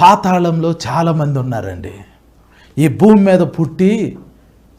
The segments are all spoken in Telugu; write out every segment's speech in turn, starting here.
పాతాళంలో చాలామంది ఉన్నారండి. ఈ భూమి మీద పుట్టి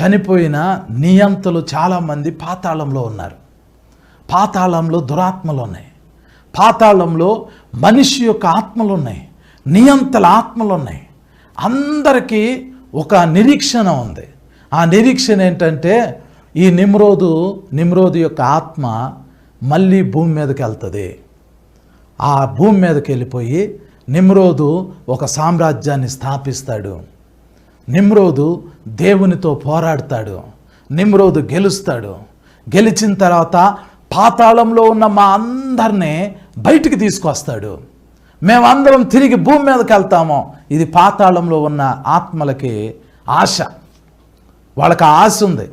చనిపోయిన నియంతలు చాలామంది పాతాళంలో ఉన్నారు. పాతాళంలో దురాత్మలు ఉన్నాయి. పాతాళంలో మనిషి యొక్క ఆత్మలు ఉన్నాయి. నియంతల ఆత్మలు ఉన్నాయి. అందరికీ ఒక నిరీక్షణ ఉంది. ఆ నిరీక్షణ ఏంటంటే ఈ నిమ్రోదు నిమ్రోదు యొక్క ఆత్మ మళ్ళీ భూమి మీదకి వెళ్తుంది. ఆ భూమి మీదకి వెళ్ళిపోయి నిమ్రోదు ఒక సామ్రాజ్యాన్ని స్థాపిస్తాడు. నిమ్రోదు దేవునితో పోరాడతాడు. నిమ్రోదు గెలుస్తాడు. గెలిచిన తర్వాత పాతాళంలో ఉన్న మా అందరినీ బయటికి తీసుకొస్తాడు. మేమందరం తిరిగి భూమి మీదకి వెళ్తాము. ఇది పాతాళంలో ఉన్న ఆత్మలకి ఆశ. వాళ్ళకి ఆశ ఉంది.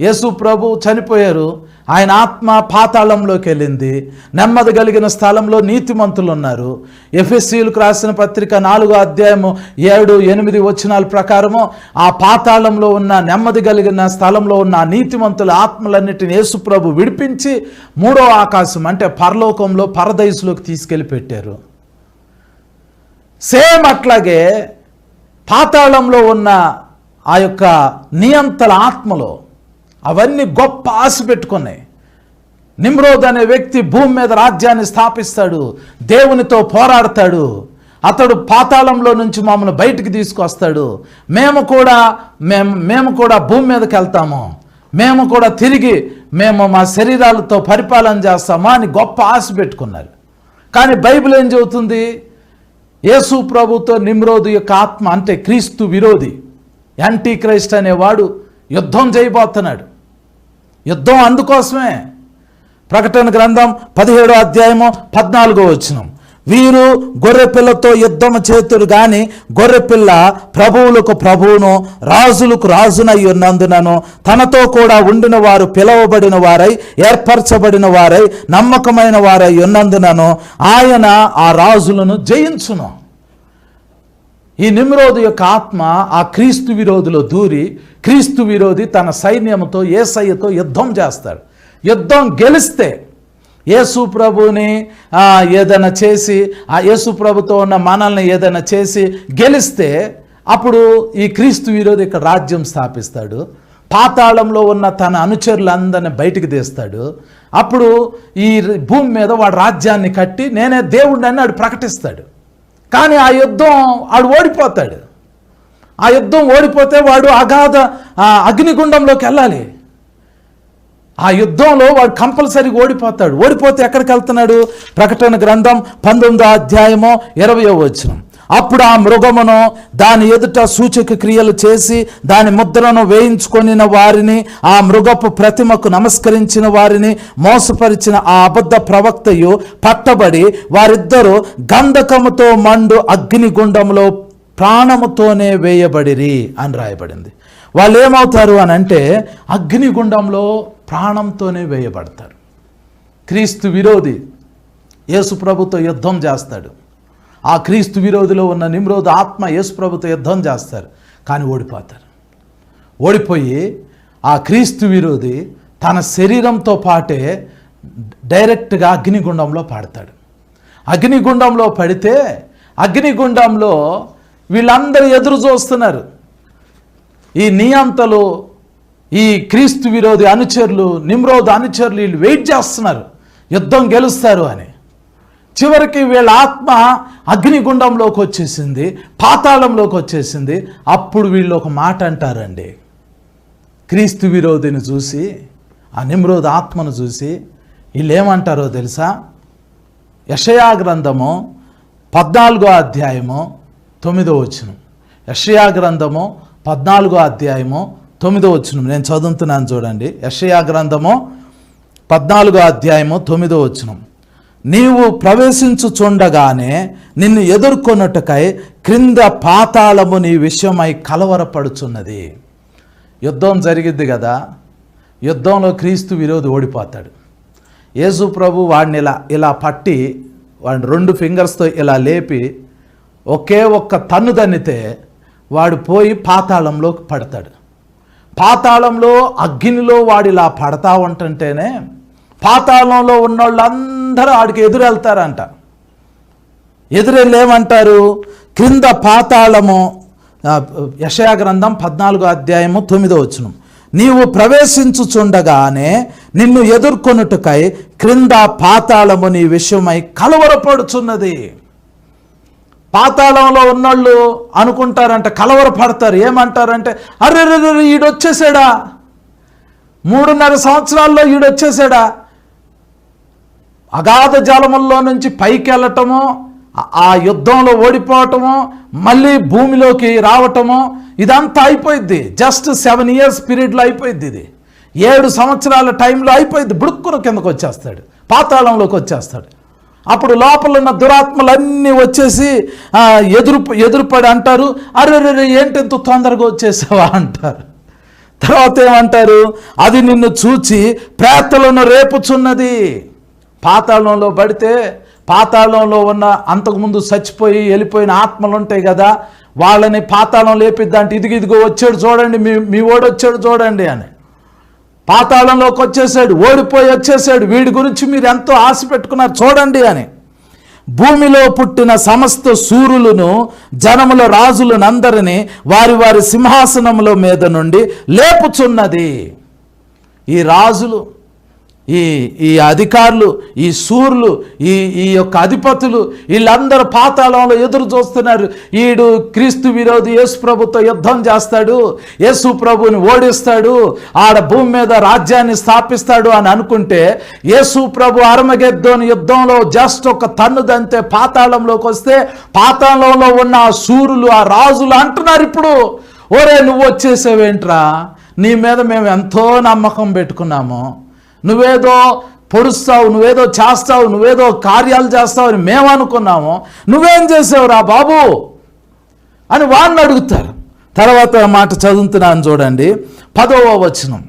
యేసు ప్రభు చనిపోయారు. ఆయన ఆత్మ పాతాళంలోకి వెళ్ళింది. నెమ్మది కలిగిన స్థలంలో నీతిమంతులు ఉన్నారు. ఎఫ్ఎస్సీలకు రాసిన పత్రిక నాలుగో అధ్యాయము ఏడు ఎనిమిది వచనాల ప్రకారము ఆ పాతాళంలో ఉన్న నెమ్మది కలిగిన స్థలంలో ఉన్న నీతిమంతుల ఆత్మలన్నిటిని యేసుప్రభు విడిపించి మూడో ఆకాశం అంటే పరలోకంలో పరదైసులోకి తీసుకెళ్ళి పెట్టారు సేమ్ అట్లాగే పాతాళంలో ఉన్న ఆ యొక్క నియంతల ఆత్మలో అవన్నీ గొప్ప ఆశ పెట్టుకున్నాయి. నిమ్రోద్ అనే వ్యక్తి భూమి మీద రాజ్యాన్ని స్థాపిస్తాడు దేవునితో పోరాడతాడు. అతడు పాతాళంలో నుంచి మమ్మల్ని బయటికి తీసుకొస్తాడు. మేము కూడా మేము మేము కూడా భూమి మీదకి వెళ్తాము. మేము కూడా తిరిగి మేము మా శరీరాలతో పరిపాలన చేస్తామా అని గొప్ప ఆశ పెట్టుకున్నారు. కానీ బైబిల్ ఏం చెబుతుంది? యేసు ప్రభుతో నిమ్రోదు యొక్క ఆత్మ అంటే క్రీస్తు విరోధి యాంటీ క్రైస్ట్ అనేవాడు యుద్ధం చేయబోతున్నాడు. యుద్ధం అందుకోసమే ప్రకటన గ్రంథం పదిహేడో అధ్యాయము పద్నాలుగో వచనం. వీరు గొర్రెపిల్లతో యుద్ధము చేతుడు గాని గొర్రెపిల్ల ప్రభువులకు ప్రభువును రాజులకు రాజునై ఉన్నందునను తనతో కూడా ఉండిన వారు పిలవబడిన వారై ఏర్పరచబడిన వారై నమ్మకమైన వారై ఉన్నందునను ఆయన ఆ రాజులను జయించును. ఈ నిమ్రోధు యొక్క ఆత్మ ఆ క్రీస్తు విరోధిలో దూరి క్రీస్తు విరోధి తన సైన్యంతో ఏసయ్యతో యుద్ధం చేస్తాడు. యుద్ధం గెలిస్తే యేసు ప్రభుని ఏదైనా చేసి ఆ యేసు ప్రభుతో ఉన్న మనల్ని ఏదైనా చేసి గెలిస్తే అప్పుడు ఈ క్రీస్తు విరోధి ఇక్కడ రాజ్యం స్థాపిస్తాడు. పాతాళంలో ఉన్న తన అనుచరులందరిని బయటికి తీస్తాడు. అప్పుడు ఈ భూమి మీద వాడు రాజ్యాన్ని కట్టి నేనే దేవుడిని అని వాడు ప్రకటిస్తాడు. కానీ ఆ యుద్ధం వాడు ఓడిపోతాడు. ఆ యుద్ధం ఓడిపోతే వాడు అగాధ అగ్నిగుండంలోకి వెళ్ళాలి. ఆ యుద్ధంలో వాడు కంపల్సరీ ఓడిపోతాడు. ఓడిపోతే ఎక్కడికి వెళ్తున్నాడు? ప్రకటన గ్రంథం పంతొమ్మిదో అధ్యాయము ఇరవయో వచనం. అప్పుడు ఆ మృగమును దాని ఎదుట సూచక క్రియలు చేసి దాని ముద్రను వేయించుకొనిన వారిని ఆ మృగపు ప్రతిమకు నమస్కరించిన వారిని మోసపరిచిన ఆ అబద్ధ ప్రవక్తయు పట్టబడి వారిద్దరూ గంధకముతో మండు అగ్నిగుండంలో ప్రాణముతోనే వేయబడిరి అని రాయబడింది. వాళ్ళు ఏమవుతారు అని అంటే అగ్నిగుండంలో ప్రాణంతోనే వేయబడతారు. క్రీస్తు విరోధి యేసుప్రభుతో యుద్ధం చేస్తాడు. ఆ క్రీస్తు విరోధిలో ఉన్న నిమ్రోధ ఆత్మ యేసుప్రభుతో యుద్ధం చేస్తారు. కానీ ఓడిపోతారు. ఓడిపోయి ఆ క్రీస్తు విరోధి తన శరీరంతో పాటే డైరెక్ట్గా అగ్నిగుండంలో పాడతాడు. అగ్నిగుండంలో పడితే అగ్నిగుండంలో వీళ్ళందరూ ఎదురు చూస్తున్నారు. ఈ నియంతలు ఈ క్రీస్తు విరోధి అనుచరులు నిమ్రోధ అనుచరులు వీళ్ళు వెయిట్ చేస్తున్నారు. యుద్ధం గెలుస్తారు అని. చివరికి వీళ్ళ ఆత్మ అగ్నిగుండంలోకి వచ్చేసింది పాతాళంలోకి వచ్చేసింది. అప్పుడు వీళ్ళు ఒక మాట అంటారండి. క్రీస్తు విరోధిని చూసి ఆ నిమ్రోధ ఆత్మను చూసి వీళ్ళు ఏమంటారో తెలుసా? యషయా గ్రంథము పద్నాలుగో అధ్యాయము తొమ్మిదో వచనం. యషయా గ్రంథము పద్నాలుగో అధ్యాయము తొమ్మిదో వచ్చిన నేను చదువుతున్నాను చూడండి. యషయా గ్రంథము పద్నాలుగో అధ్యాయము తొమ్మిదో వచ్చినం నీవు ప్రవేశించుచుండగానే నిన్ను ఎదుర్కొన్నట్టుకై క్రింద పాతాళము నీ విషయమై కలవరపడుచున్నది. యుద్ధం జరిగిద్ది కదా. యుద్ధంలో క్రీస్తు విరోధి ఓడిపోతాడు. యేసు ప్రభు వాడిని ఇలా ఇలా పట్టి వాడిని రెండు ఫింగర్స్తో ఇలా లేపి ఒకే ఒక్క తన్ను తన్నితే వాడు పోయి పాతాళంలోకి పడతాడు. పాతాళంలో అగ్నిలో వాడు ఇలా పడతా ఉంటుంటేనే పాతాళంలో ఉన్న వాళ్ళందరూ ఆడికి ఎదురెళ్తారంట. ఎదురెళ్ళేమంటారు క్రింద పాతాళము యషయా గ్రంథం పద్నాలుగో అధ్యాయము తొమ్మిదో వచ్చును నీవు ప్రవేశించుచుండగానే నిన్ను ఎదుర్కొనుటకై క్రింద పాతాళము నీ విషయమై కలవరపడుచున్నది. పాతాళంలో ఉన్నోళ్ళు అనుకుంటారంట కలవరపడతారు. ఏమంటారంటే అరే ఈడొచ్చేసాడా? మూడున్నర సంవత్సరాల్లో ఈడొచ్చేసాడా? అగాధ జలముల్లో నుంచి పైకి వెళ్ళటము ఆ- ఆ యుద్ధంలో ఓడిపోవటము మళ్ళీ భూమిలోకి రావటము ఇదంతా అయిపోయింది జస్ట్ సెవెన్ ఇయర్స్ పీరియడ్లో అయిపోయింది ఇది. ఏడు సంవత్సరాల టైంలో అయిపోయింది బుడుక్కున కిందకు వచ్చేస్తాడు పాతాళంలోకి వచ్చేస్తాడు. అప్పుడు లోపల ఉన్న దురాత్మలన్నీ వచ్చేసి ఎదురు ఎదురుపడి అంటారు అరే రే ఏంటి తొందరగా వచ్చేసావా? అంటారు. తర్వాత ఏమంటారు? అది నిన్ను చూచి ప్రేతలను రేపుచున్నది. పాతాళంలో పడితే పాతాళంలో ఉన్న అంతకుముందు చచ్చిపోయి వెళ్ళిపోయిన ఆత్మలు ఉంటాయి కదా వాళ్ళని పాతాళం లేపిద్దంటే ఇదిగో ఇదిగో వచ్చాడు చూడండి మీ మీ ఓడి వచ్చాడు చూడండి అని. పాతాళంలోకి వచ్చేసాడు ఓడిపోయి వచ్చేసాడు. వీడి గురించి మీరు ఎంతో ఆశ పెట్టుకున్నారు చూడండి అని. భూమిలో పుట్టిన సమస్త సూరులను జనముల రాజులనందరినీ వారి వారి సింహాసనముల మీద నుండి లేపుచున్నది. ఈ రాజులు ఈ ఈ అధికారులు ఈ సూర్లు ఈ ఈ యొక్క అధిపతులు వీళ్ళందరూ పాతాళంలో ఎదురు చూస్తున్నారు. ఈడు క్రీస్తు విరోధి యేసు ప్రభుతో యుద్ధం చేస్తాడు యేసు ప్రభుని ఓడిస్తాడు ఆడ భూమి మీద రాజ్యాన్ని స్థాపిస్తాడు అని అనుకుంటే యేసు ప్రభు అరమగెద్దోని యుద్ధంలో జస్ట్ ఒక తన్ను దంతే పాతాళంలోకి వస్తే పాతాళంలో ఉన్న ఆ సూర్యులు ఆ రాజులు అంటున్నారు ఇప్పుడు ఓరే నువ్వు వచ్చేసావేంట్రా? నీ మీద మేము ఎంతో నమ్మకం పెట్టుకున్నాము. నువ్వేదో పొడుస్తావు నువ్వేదో చేస్తావు నువ్వేదో కార్యాలు చేస్తావు అని మేము అనుకున్నాము నువ్వేం చేసావురా బాబు? అని వాడిని అడుగుతారు. తర్వాత మాట చదువుతున్నాను చూడండి. పదవ వచనం.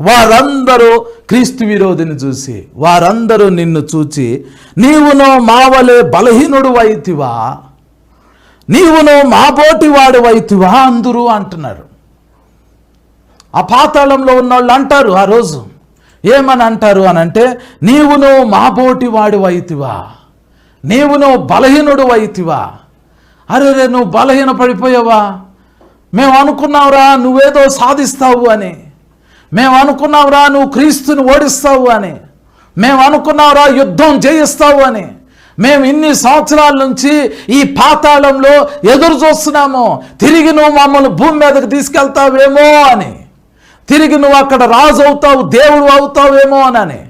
వారందరూ క్రీస్తు విరోధిని చూసి వారందరూ నిన్ను చూచి నీవును మావలే బలహీనుడు వైతివా నీవును మాబోటి వాడు వైతివా అందరూ అంటున్నారు. ఆ పాతాళంలో ఉన్నవాళ్ళు అంటారు ఆ రోజు. ఏమని అంటారు అని అంటే నీవును మాబోటి వాడు నీవు నీవును బలహీనుడు అయితివా. అరే రే నువ్వు బలహీన పడిపోయావా? మేము అనుకున్నావురా నువ్వేదో సాధిస్తావు అని. మేము అనుకున్నావురా నువ్వు క్రీస్తుని ఓడిస్తావు అని. మేము అనుకున్నావురా యుద్ధం జయిస్తావు అని. మేము ఇన్ని సంవత్సరాల నుంచి ఈ పాతాళంలో ఎదురు చూస్తున్నాము. తిరిగి నువ్వు మమ్మల్ని భూమి మీదకి తీసుకెళ్తావేమో అని. తిరిగి నువ్వు అక్కడ రాజు అవుతావు దేవుడు అవుతావేమో అనని.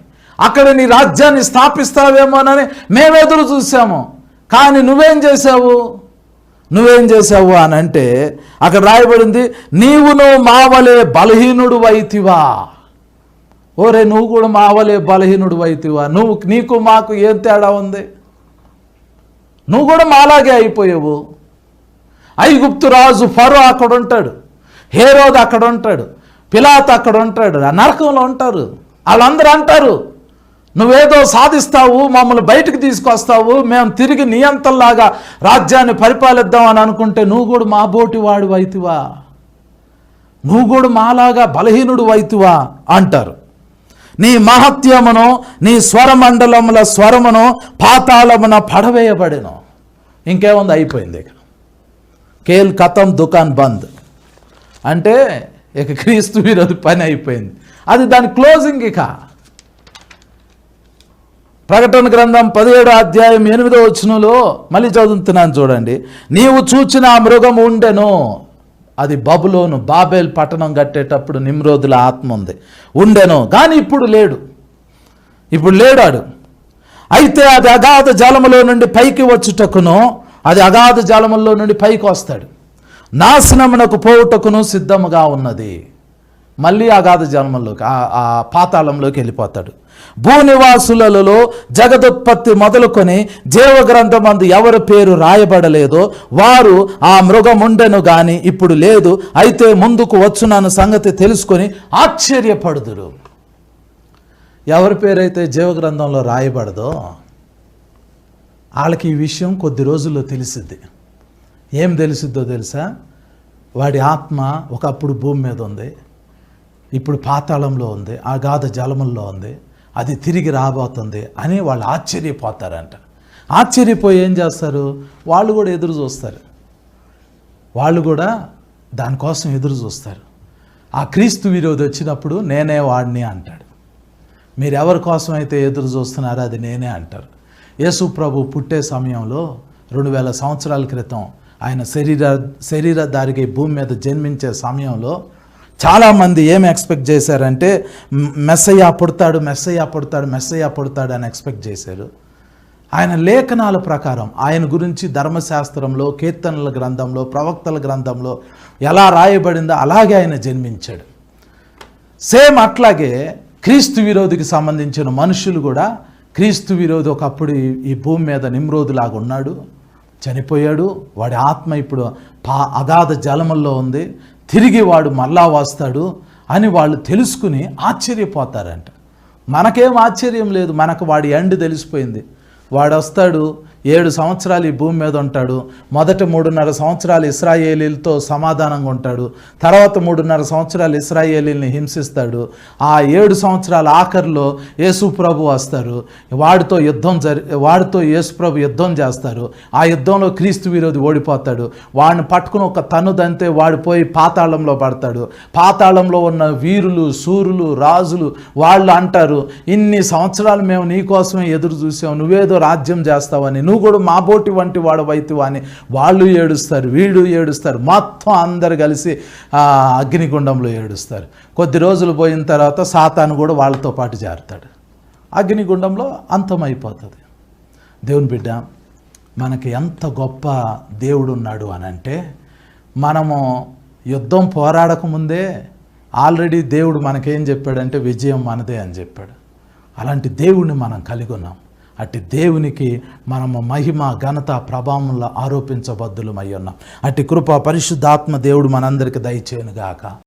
అక్కడ నీ రాజ్యాన్ని స్థాపిస్తావేమోనని మేము ఎదురు చూసాము. కానీ నువ్వేం చేసావు నువ్వేం చేసావు అని అంటే అక్కడ రాయబడింది నీవును మావలే బలహీనుడు వైతివా ఓరే నువ్వు కూడా మావలే బలహీనుడు వైతివా నువ్వు నీకు మాకు ఏం తేడా ఉంది? నువ్వు కూడా మాలాగే అయిపోయావు. ఐగుప్తు రాజు ఫరో అక్కడ ఉంటాడు. హేరోద్ అక్కడ ఉంటాడు. పిలాత్ అక్కడ ఉంటాడు ఆ నరకంలో ఉంటారు. వాళ్ళందరూ అంటారు నువ్వేదో సాధిస్తావు మమ్మల్ని బయటకు తీసుకొస్తావు మేము తిరిగి నియంతల్లాగా రాజ్యాన్ని పరిపాలిద్దాం అని అనుకుంటే నువ్వు కూడా మా బోటి వాడు వైతివా నువ్వు కూడా మాలాగా బలహీనుడు వైతివా అంటారు. నీ మహత్యమును నీ స్వరమండలముల స్వరమును పాతాళమున పడవేయబడిను. ఇంకేముంది? అయిపోయింది ఇక. కేల్ కథం దుకాన్ బంద్. అంటే ఇక క్రీస్తు విరోధి పని అయిపోయింది. అది దాని క్లోజింగ్ ఇక. ప్రకటన గ్రంథం పదిహేడు అధ్యాయం ఎనిమిదో వచనంలో మళ్ళీ చదువుతున్నాను చూడండి. నీవు చూచిన ఆ మృగం ఉండెను. అది బబులోను బాబేల్ పట్టణం కట్టేటప్పుడు నిమ్రోదుల ఆత్మ ఉంది. ఉండెను కానీ ఇప్పుడు లేడు. ఇప్పుడు లేడాడు. అయితే అది అగాధ జలములో నుండి పైకి వచ్చుటకును అది అగాధ జలములో నుండి పైకి వస్తాడు. నాశనమునకు పోవుటకును సిద్ధముగా ఉన్నది. మళ్ళీ అగాధ జన్మలోకి ఆ- పాతాళంలోకి వెళ్ళిపోతాడు. భూనివాసులలో జగదుత్పత్తి మొదలుకొని జీవగ్రంథమందు ఎవరి పేరు రాయబడలేదో వారు ఆ మృగముండెను గాని ఇప్పుడు లేదు. అయితే ముందుకు వచ్చునన్న సంగతి తెలుసుకొని ఆశ్చర్యపడుదురు. ఎవరి పేరైతే జీవగ్రంథంలో రాయబడదో వాళ్ళకి ఈ విషయం కొద్ది రోజుల్లో తెలిసిద్ది. ఏం తెలిసిద్దో తెలుసా? వాడి ఆత్మ ఒకప్పుడు భూమి మీద ఉంది. ఇప్పుడు పాతాళంలో ఉంది. అగాధ జలముల్లో ఉంది. అది తిరిగి రాబోతుంది అని వాళ్ళు ఆశ్చర్యపోతారంట. ఆశ్చర్యపోయి ఏం చేస్తారు? వాళ్ళు కూడా ఎదురు చూస్తారు. వాళ్ళు కూడా దానికోసం ఎదురు చూస్తారు. ఆ క్రీస్తు విరోధి వచ్చినప్పుడు నేనే వాడిని అంటాడు. మీరు ఎవరి కోసం అయితే ఎదురు చూస్తున్నారో అది నేనే అంటారు. యేసు ప్రభు పుట్టే సమయంలో రెండు వేల సంవత్సరాల క్రితం ఆయన శరీర శరీర దారిగా భూమి మీద జన్మించే సమయంలో చాలామంది ఏం ఎక్స్పెక్ట్ చేశారంటే మెస్సయ్య పుడతాడు మెస్సయ్య పుడతాడు మెస్సయ్య పుడతాడు అని ఎక్స్పెక్ట్ చేశారు. ఆయన లేఖనాల ప్రకారం ఆయన గురించి ధర్మశాస్త్రంలో కీర్తనల గ్రంథంలో ప్రవక్తల గ్రంథంలో ఎలా రాయబడిందో అలాగే ఆయన జన్మించాడు. సేమ్ అట్లాగే క్రీస్తు విరోధికి సంబంధించిన మనుషులు కూడా క్రీస్తు విరోధి ఒకప్పుడు ఈ- ఈ భూమి మీద నిమ్రోధులాగా ఉన్నాడు. చనిపోయాడు. వాడి ఆత్మ ఇప్పుడు పా అగాధ జలముల్లో ఉంది. తిరిగి వాడు మళ్ళా వస్తాడు అని వాళ్ళు తెలుసుకుని ఆశ్చర్యపోతారంట. మనకేం ఆశ్చర్యం లేదు. మనకు వాడి ఎండ్ తెలిసిపోయింది. వాడు వస్తాడు ఏడు సంవత్సరాలు ఈ భూమి మీద ఉంటాడు. మొదట మూడున్నర సంవత్సరాలు ఇస్రాయేలీలతో సమాధానంగా ఉంటాడు. తర్వాత మూడున్నర సంవత్సరాలు ఇస్రాయేలీల్ని హింసిస్తాడు. ఆ ఏడు సంవత్సరాల ఆఖరిలో యేసు ప్రభు వస్తారు. వాడితో యుద్ధం జరి వాడితో యేసుప్రభు యుద్ధం చేస్తారు. ఆ యుద్ధంలో క్రీస్తు విరోధి ఓడిపోతాడు. వాడిని పట్టుకుని ఒక తన్నుదంతే వాడు పోయి పాతాళంలో పడతాడు. పాతాళంలో ఉన్న వీరులు సూరులు రాజులు వాళ్ళు అంటారు ఇన్ని సంవత్సరాలు మేము నీకోసమే ఎదురు చూసాం. నువ్వేదో రాజ్యం చేస్తావని. నువ్వు కూడా మా బోటి వంటి వాడు వైతివా అని వాళ్ళు ఏడుస్తారు వీడు ఏడుస్తారు మొత్తం అందరు కలిసి అగ్నిగుండంలో ఏడుస్తారు. కొద్ది రోజులు పోయిన తర్వాత సాతాను కూడా వాళ్ళతో పాటు చేరుతాడు అగ్నిగుండంలో అంతమైపోతుంది. దేవుని బిడ్డ మనకి ఎంత గొప్ప దేవుడు ఉన్నాడు అని అంటే మనము యుద్ధం పోరాడక ముందే ఆల్రెడీ దేవుడు మనకేం చెప్పాడంటే విజయం మనదే అని చెప్పాడు. అలాంటి దేవుడిని మనం కలిగి ఉన్నాం. అట్టి దేవునికి మనము మహిమ ఘనత ప్రభావంలో ఆరోపించబద్దులమై ఉన్నాం. అట్టి కృప పరిశుద్ధాత్మ దేవుడు మనందరికి దయచేయనుగాక.